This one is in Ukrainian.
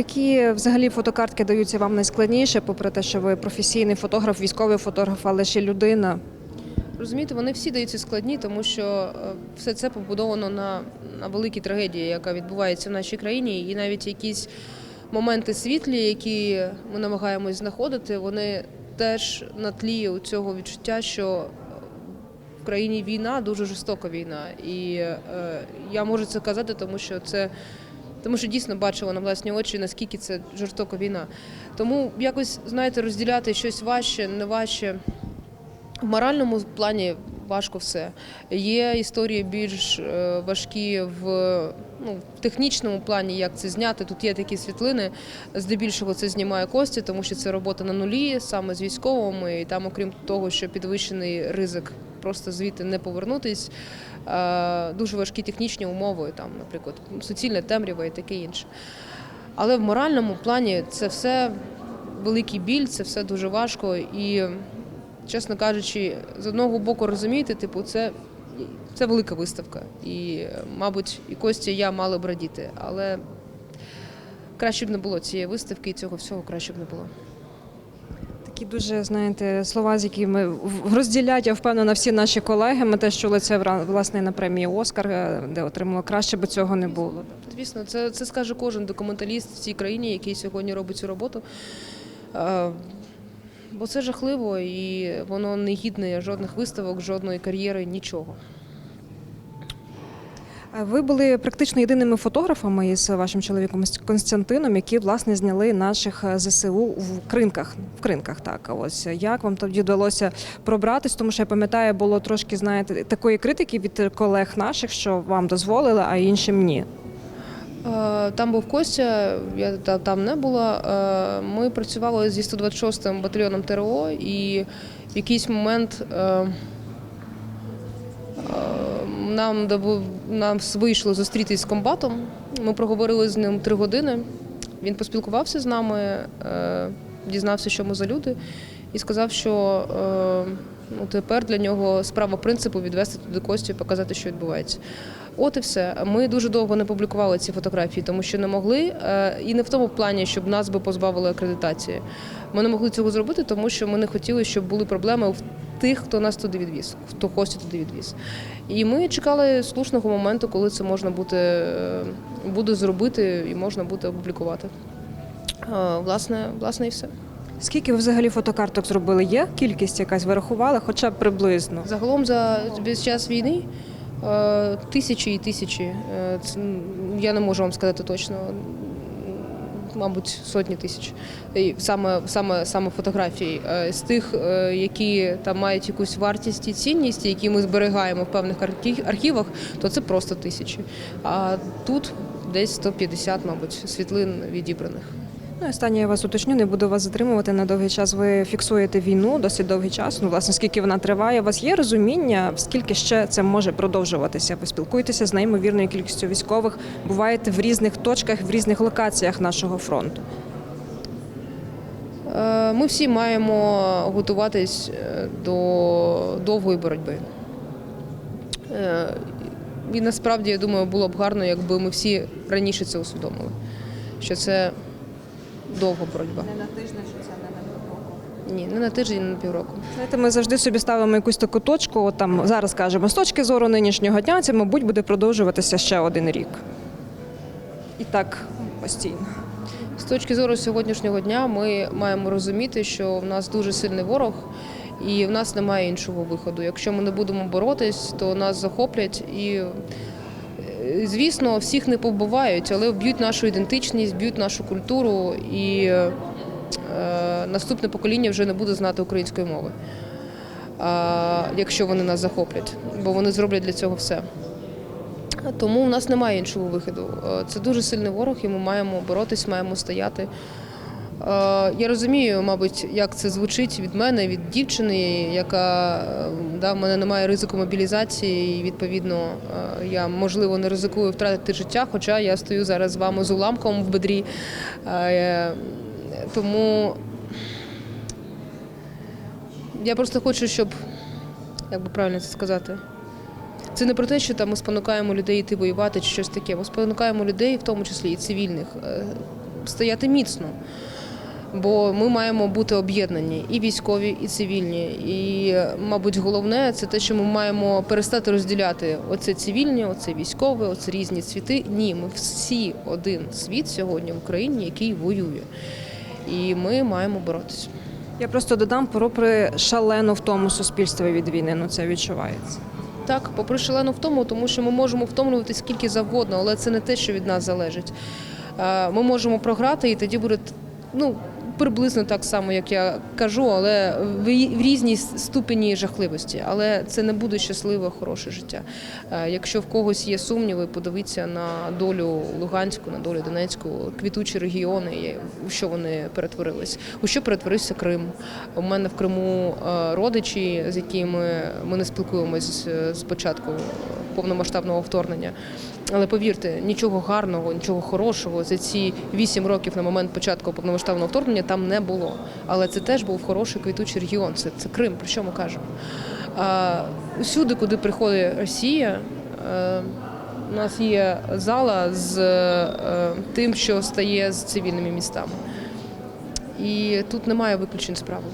які взагалі фотокартки даються вам найскладніше, попри те, що ви професійний фотограф, військовий фотограф, але ще людина? Розумієте, вони всі даються складні, тому що е, все це побудовано на, на великій трагедії, яка відбувається в нашій країні, і навіть якісь моменти світлі, які ми намагаємось знаходити, вони теж на тлі цього відчуття, що в країні війна, дуже жорстока війна. І е, я можу це казати, тому що це. Тому що дійсно бачила на власні очі, наскільки це жорстока війна. Тому якось, знаєте, розділяти щось важче, не важче. В моральному плані важко все. Є історії більш е, важкі в, ну, в технічному плані, як це зняти. Тут є такі світлини. Здебільшого це знімає Костя, тому що це робота на нулі, саме з військовими. І там, окрім того, що підвищений ризик просто звідти не повернутись. е, Дуже важкі технічні умови, там, наприклад, суцільна темрява і таке інше. Але в моральному плані це все великий біль, це все дуже важко. І, чесно кажучи, з одного боку розумієте, типу, це, це велика виставка. І, мабуть, і Костя, і я мали б радіти. Але краще б не було цієї виставки і цього всього краще б не було. Такі дуже, знаєте, слова, з якими розділять, я впевнена, всі наші колеги. Ми теж чули це власне на премії Оскар, е, де отримала краще, бо цього не було. Звісно, це, це скаже кожен документаліст в цій країні, який сьогодні робить цю роботу. Бо це жахливо і воно не гідне жодних виставок, жодної кар'єри, нічого. Ви були практично єдиними фотографами із вашим чоловіком Константином, які власне зняли наших е, ЗСУ в кринках. В кринках, так ось як вам тоді вдалося пробратись? Тому що я пам'ятаю, було трошки знаєте такої критики від колег наших, що вам дозволили, а іншим ні. Е, Там був Костя, я там не була. Е, Ми працювали зі 126-м батальйоном ТРО, і в якийсь момент е, нам нам вийшло зустрітись з комбатом. Ми проговорили з ним три години. Він поспілкувався з нами, дізнався, що ми за люди, і сказав, що ну, тепер для нього справа принципу відвести туди Костю і показати, що відбувається. От і все. Ми дуже довго не публікували ці фотографії, тому що не могли. е, І не в тому плані, щоб нас би позбавили акредитації. Ми не могли цього зробити, тому що ми не хотіли, щоб були проблеми в тих, хто нас туди відвіз, хто Костю туди відвіз. І ми чекали слушного моменту, коли це можна буде, е, буде зробити і можна буде опублікувати. Е, Власне, власне, і все. Скільки ви взагалі фотокарток зробили? Є кількість якась ви рахували, хоча б приблизно. Загалом за час війни е, тисячі і тисячі. Е, я не можу вам сказати точно. Мабуть, сотні тисяч. Саме, саме, саме фотографій. Е, З тих, які там мають якусь вартість і цінність, які ми зберігаємо в певних архі- архівах, то це просто тисячі. А тут десь 150, мабуть, світлин відібраних. Ну, останнє я вас уточню, не буду вас затримувати на довгий час. Ви фіксуєте війну досить довгий час. Ну, власне, скільки вона триває. У вас є розуміння, скільки ще це може продовжуватися? Ви спілкуєтеся з неймовірною кількістю військових, буваєте в різних точках, в різних локаціях нашого фронту. Е, Ми всі маємо готуватись е, до довгої боротьби. Е, І насправді, я думаю, було б гарно, якби ми всі раніше це усвідомили, що це довга боротьба. Не на тиждень, що це не на півроку. Ні, не на тиждень, не на півроку. Знаєте, ми завжди собі ставимо якусь таку точку. От там зараз кажемо, з точки зору нинішнього дня, це, мабуть, буде продовжуватися ще один рік. І так постійно. З точки зору сьогоднішнього дня ми маємо розуміти, що в нас дуже сильний ворог, і в нас немає іншого виходу. Якщо ми не будемо боротись, то нас захоплять і. Звісно, всіх не побувають, але б'ють нашу ідентичність, б'ють нашу культуру, і е, наступне покоління вже не буде знати української мови, е, якщо вони нас захоплять, бо вони зроблять для цього все. Тому в нас немає іншого виходу. Е, Це дуже сильний ворог, і ми маємо боротись, маємо стояти. Е, Я розумію, мабуть, як це звучить від мене, від дівчини, яка е, да, в мене немає ризику мобілізації, і відповідно е, я можливо не ризикую втратити життя, хоча я стою зараз з вами з уламком в бедрі. Тому я просто хочу, щоб як би правильно це сказати. Це не про те, що там ми спонукаємо людей йти воювати чи щось таке. Ми спонукаємо людей, в тому числі і цивільних, стояти міцно. Бо ми маємо бути об'єднані і військові, і цивільні. І, мабуть, головне це те, що ми маємо перестати розділяти оце цивільні, оце військове, оце різні світи. Ні, ми всі один світ сьогодні в Україні, який воює. І ми маємо боротися. Я просто додам попри шалену втому суспільства від війни. Ну це відчувається. Так, попри шалену втому, тому тому що ми можемо втомлювати скільки завгодно, але це не те, що від нас залежить. Е, Ми можемо програти, і тоді буде ну, приблизно так само, як я кажу, але в різній ступені жахливості. Але це не буде щасливе, хороше життя. Е, Якщо в когось є сумніви, подивіться на долю Луганську, на долю Донецьку, квітучі регіони, у що вони перетворились, у що перетворився Крим. У мене в Криму е, родичі, з якими ми не спілкуємось з- з початку повномасштабного вторгнення. Але повірте, нічого гарного, нічого хорошого за ці вісім років на момент початку повномасштабного вторгнення там не було. Але це теж був хороший квітучий регіон. Це, це Крим, про що ми кажемо. А, усюди, куди приходить Росія, е, у нас є зала з е, тим, що стає з цивільними містами. І тут немає виключень з правил.